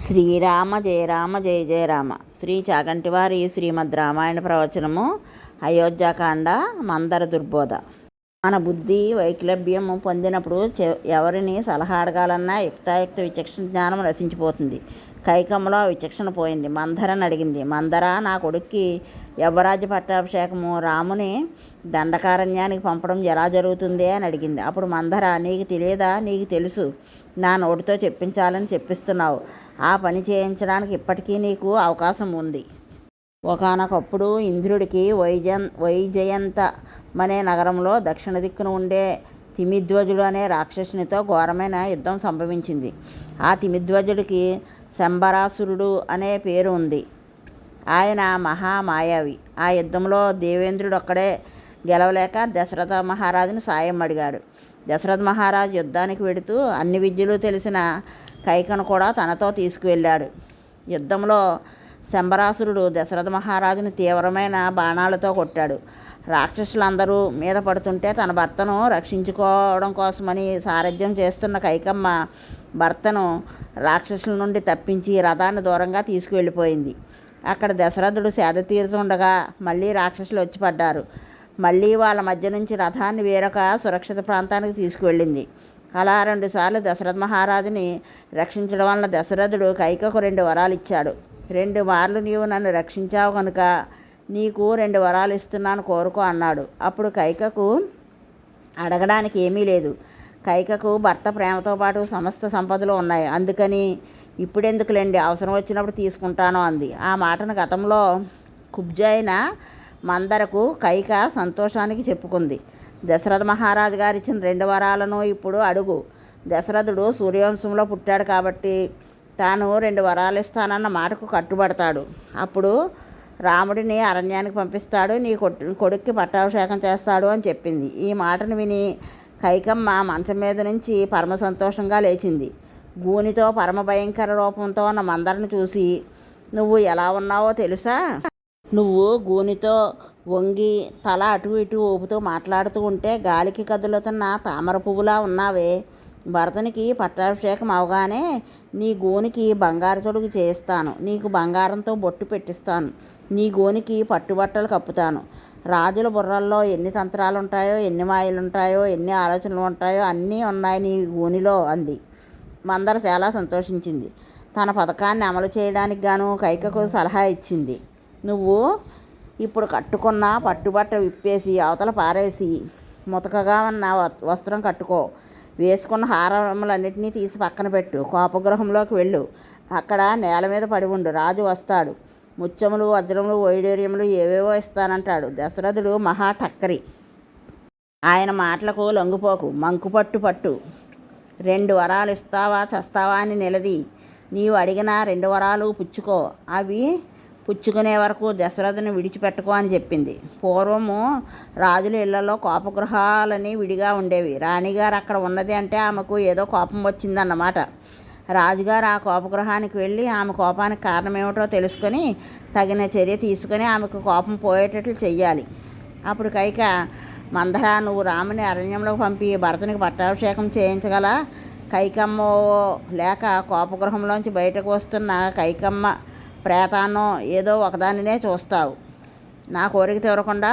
శ్రీరామ జయ రామ జయ జయ రామ. శ్రీ చాగంటివారి శ్రీమద్ రామాయణ ప్రవచనము అయోధ్యాకాండ మందర దుర్బోధ. మన బుద్ధి వైక్లభ్యం పొందినప్పుడు చె- ఎవరిని సలహా అడగాలన్నా యుక్తాయుక్త విచక్షణ జ్ఞానం రసించిపోతుంది. కైకమ్మలో విచక్షణ పోయింది. మందరని అడిగింది. మందర నా కొడుక్కి యవరాజ్య పట్టాభిషేకము రాముని దండకారణ్యానికి పంపడం ఎలా జరుగుతుంది అని అడిగింది. అప్పుడు మందర నీకు తెలియదా? నీకు తెలుసు. నా నోటితో చెప్పించాలని చెప్పిస్తున్నావు. ఆ పని చేయించడానికి ఇప్పటికీ నీకు అవకాశం ఉంది. ఒకనొకప్పుడు ఇంద్రుడికి వైజన్ వైజయంత అనే నగరంలో దక్షిణ దిక్కున ఉండే తిమిధ్వజుడు అనే రాక్షసునితో ఘోరమైన యుద్ధం సంభవించింది. ఆ తిమిధ్వజుడికి శంబరాసురుడు అనే పేరు ఉంది. ఆయన మహామాయావి. ఆ యుద్ధంలో దేవేంద్రుడు ఒక్కడే గెలవలేక దశరథ మహారాజును సాయం అడిగాడు. దశరథ మహారాజు యుద్ధానికి వెడుతూ అన్ని విద్యలు తెలిసిన కైకను కూడా తనతో తీసుకువెళ్ళాడు. యుద్ధంలో శంబరాసురుడు దశరథ మహారాజును తీవ్రమైన బాణాలతో కొట్టాడు. రాక్షసులందరూ మీద పడుతుంటే తన భర్తను రక్షించుకోవడం కోసమని సారథ్యం చేస్తున్న కైకమ్మ భర్తను రాక్షసుల నుండి తప్పించి రథాన్ని దూరంగా తీసుకువెళ్ళిపోయింది. అక్కడ దశరథుడు సేద తీరుతుండగా మళ్ళీ రాక్షసులు వచ్చి పడ్డారు. మళ్ళీ వాళ్ళ మధ్య నుంచి రథాన్ని వేరొక సురక్షిత ప్రాంతానికి తీసుకువెళ్ళింది. అలా రెండుసార్లు దశరథ మహారాజుని రక్షించడం వలన దశరథుడు కైకకు రెండు వరాలు ఇచ్చాడు. రెండు మార్లు నీవు నన్ను రక్షించావు కనుక నీకు రెండు వరాలు ఇస్తున్నాను కోరుకో అన్నాడు. అప్పుడు కైకకు అడగడానికి ఏమీ లేదు. కైకకు భర్త ప్రేమతో పాటు సమస్త సంపదలు ఉన్నాయి. అందుకని ఇప్పుడెందుకులేండి? అవసరం వచ్చినప్పుడు తీసుకుంటాను అంది. ఆ మాటను గతంలో కుబ్జైన మందరకు కైక సంతోషానికి చెప్పుకుంది. దశరథ మహారాజు గారు ఇచ్చిన రెండు వరాలను ఇప్పుడు అడుగు. దశరథుడు సూర్యవంశంలో పుట్టాడు కాబట్టి తాను రెండు వరాలు ఇస్తానన్న మాటకు కట్టుబడతాడు. అప్పుడు రాముడిని అరణ్యానికి పంపిస్తాడు. నీ కొడుక్కి పట్టాభిషేకం చేస్తాడు అని చెప్పింది. ఈ మాటను విని కైకమ్మ మంచం మీద నుంచి పరమ సంతోషంగా లేచింది. గూనితో పరమ భయంకర రూపంతో ఉన్న మందరిని చూసి నువ్వు ఎలా ఉన్నావో తెలుసా? నువ్వు గూనితో వంగి తల అటు ఇటు ఊపుతూ మాట్లాడుతూ ఉంటే గాలికి కదులుతున్న తామర పువ్వులా ఉన్నావే. భరతునికి పట్టాభిషేకం అవగానే నీ గోనికి బంగారు తొడుగు చేయిస్తాను. నీకు బంగారంతో బొట్టు పెట్టిస్తాను. నీ గోనికి పట్టుబట్టలు కప్పుతాను. రాజుల బుర్రల్లో ఎన్ని తంత్రాలు ఉంటాయో ఎన్ని మాయలు ఉంటాయో ఎన్ని ఆలోచనలు ఉంటాయో అన్నీ ఉన్నాయి నీ గోనిలో అంది. మందర చాలా సంతోషించింది. తన పథకాన్ని అమలు చేయడానికి గాను కైకకు సలహా ఇచ్చింది. నువ్వు ఇప్పుడు కట్టుకున్న పట్టుబట్ట విప్పేసి అవతల పారేసి ముతకగా ఉన్న వ- వస్త్రం కట్టుకో. వేసుకున్న హారములన్నింటినీ తీసి పక్కన పెట్టు. కోపగృహంలోకి వెళ్ళు. అక్కడ నేల మీద పడి ఉండు. రాజు వస్తాడు. ముత్యములు వజ్రములు వైడూర్యములు ఏవేవో ఇస్తానంటాడు. దశరథుడు మహా టక్కరి. ఆయన మాటలకు లొంగిపోకు. మంకుపట్టు పట్టు పట్టు. రెండు వరాలు ఇస్తావా చస్తావా అని నిలది. నీవు అడిగిన రెండు వరాలు పుచ్చుకో. అవి పుచ్చుకునే వరకు దశరథుని విడిచిపెట్టుకో అని చెప్పింది. పూర్వము రాజుల ఇళ్ళలో కోపగృహాలని విడిగా ఉండేవి. రాణిగారు అక్కడ ఉన్నది అంటే ఆమెకు ఏదో కోపం వచ్చిందన్నమాట. రాజుగారు ఆ కోపగృహానికి వెళ్ళి ఆమె కోపానికి కారణమేమిటో తెలుసుకొని తగిన చర్య తీసుకొని ఆమెకు కోపం పోయేటట్లు చెయ్యాలి. అప్పుడు కైక మందర నువ్వు రాముని అరణ్యంలోకి పంపి భరతునికి పట్టాభిషేకం చేయించగల కైకమ్మ లేక కోపగృహంలోంచి బయటకు వస్తున్న కైకమ్మ ప్రేతాన్నో ఏదో ఒకదానినే చూస్తావు. నా కోరిక తీరకుండా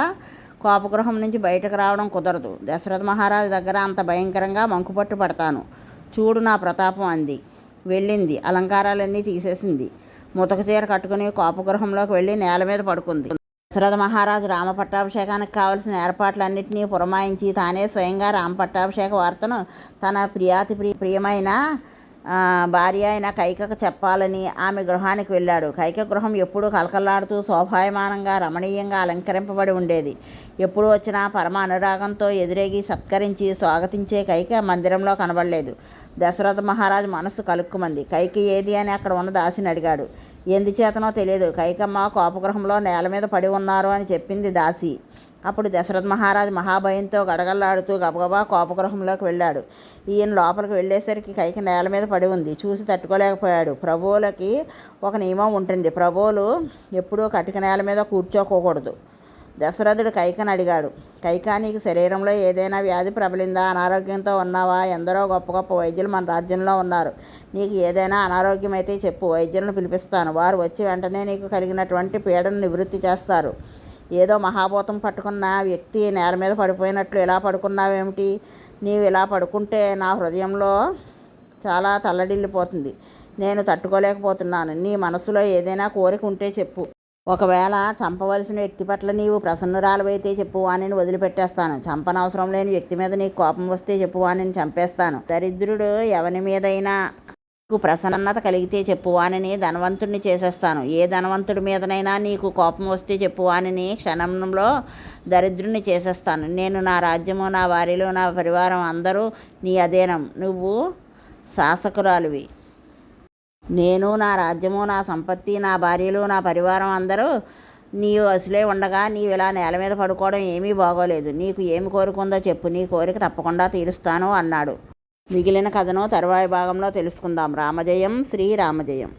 కోపగృహం నుంచి బయటకు రావడం కుదరదు. దశరథ మహారాజు దగ్గర అంత భయంకరంగా మంకుపట్టు పడతాను చూడు నా ప్రతాపం అంది. వెళ్ళింది. అలంకారాలన్నీ తీసేసింది. ముతక చీర కట్టుకుని కోపగృహంలోకి వెళ్ళి నేల మీద పడుకుంది. దశరథ మహారాజు రామ పట్టాభిషేకానికి కావలసిన ఏర్పాట్లన్నింటినీ పురమాయించి తానే స్వయంగా రామ పట్టాభిషేక వార్తను తన ప్రియాతి ప్రియ ప్రియమైన భార్య అయిన కైకకు చెప్పాలని ఆమె గృహానికి వెళ్ళాడు. కైక గృహం ఎప్పుడూ కలకలాడుతూ శోభాయమానంగా రమణీయంగా అలంకరింపబడి ఉండేది. ఎప్పుడు వచ్చినా పరమ అనురాగంతో ఎదురేగి సత్కరించి స్వాగతించే కైక మందిరంలో కనబడలేదు. దశరథ మహారాజు మనసు కలుక్కుమంది. కైకి ఏది అని అక్కడ ఉన్న దాసిని అడిగాడు. ఎందుచేతనో తెలియదు. కైకమ్మ కోపగృహంలో నేల మీద పడి ఉన్నారు అని చెప్పింది దాసి. అప్పుడు దశరథ మహారాజు మహాభయంతో గడగల్లాడుతూ గబగబా కోపగృహంలోకి వెళ్ళాడు. ఈయన లోపలికి వెళ్ళేసరికి కైకి నేల మీద పడి ఉంది. చూసి తట్టుకోలేకపోయాడు. ప్రభువులకి ఒక నియమం ఉంటుంది. ప్రభువులు ఎప్పుడూ కటిక నేల మీద కూర్చోకూడదు దశరథుడు కైకని అడిగాడు. కైకా నీకు శరీరంలో ఏదైనా వ్యాధి ప్రబలిందా? అనారోగ్యంతో ఉన్నావా? ఎందరో గొప్ప గొప్ప వైద్యులు మన రాజ్యంలో ఉన్నారు. నీకు ఏదైనా అనారోగ్యం అయితే చెప్పు. వైద్యులను పిలిపిస్తాను. వారు వచ్చి వెంటనే నీకు కలిగినటువంటి పీడను నివృత్తి చేస్తారు. ఏదో మహాభూతం పట్టుకున్న వ్యక్తి నేల మీద పడిపోయినట్లు ఇలా పడుకున్నావేమిటి? నీవు ఇలా పడుకుంటే నా హృదయంలో చాలా తల్లడిల్లిపోతుంది. నేను తట్టుకోలేకపోతున్నాను. నీ మనసులో ఏదైనా కోరిక ఉంటే చెప్పు. ఒకవేళ చంపవలసిన వ్యక్తి పట్ల నీవు ప్రసన్నురాలవైతే చెప్పు. వాణిని వదిలిపెట్టేస్తాను. చంపనవసరం లేని వ్యక్తి మీద నీకు కోపం వస్తే చెప్పు. వాణిని చంపేస్తాను. దరిద్రుడు ఎవని మీదైనా నీకు ప్రసన్నత కలిగితే చెప్పు వాణిని ధనవంతుడిని చేసేస్తాను. ఏ ధనవంతుడి మీదనైనా నీకు కోపం వస్తే చెప్పువానిని క్షణంలో దరిద్రుని చేసేస్తాను. నేను నా రాజ్యము నా వారిలో నా పరివారం అందరూ నీ అధీనం. నువ్వు శాసకురాలివి. నేను నా రాజ్యము నా సంపత్తి నా భార్యలు నా పరివారం అందరూ నీవు అసలే ఉండగా నీవు ఇలా నేల మీద పడుకోవడం ఏమీ బాగోలేదు. నీకు ఏమి కోరుకుందో చెప్పు. నీ కోరిక తప్పకుండా తీరుస్తాను అన్నాడు. మిగిలిన కథను తరువాయి భాగంలో తెలుసుకుందాం. రామజయం శ్రీరామజయం.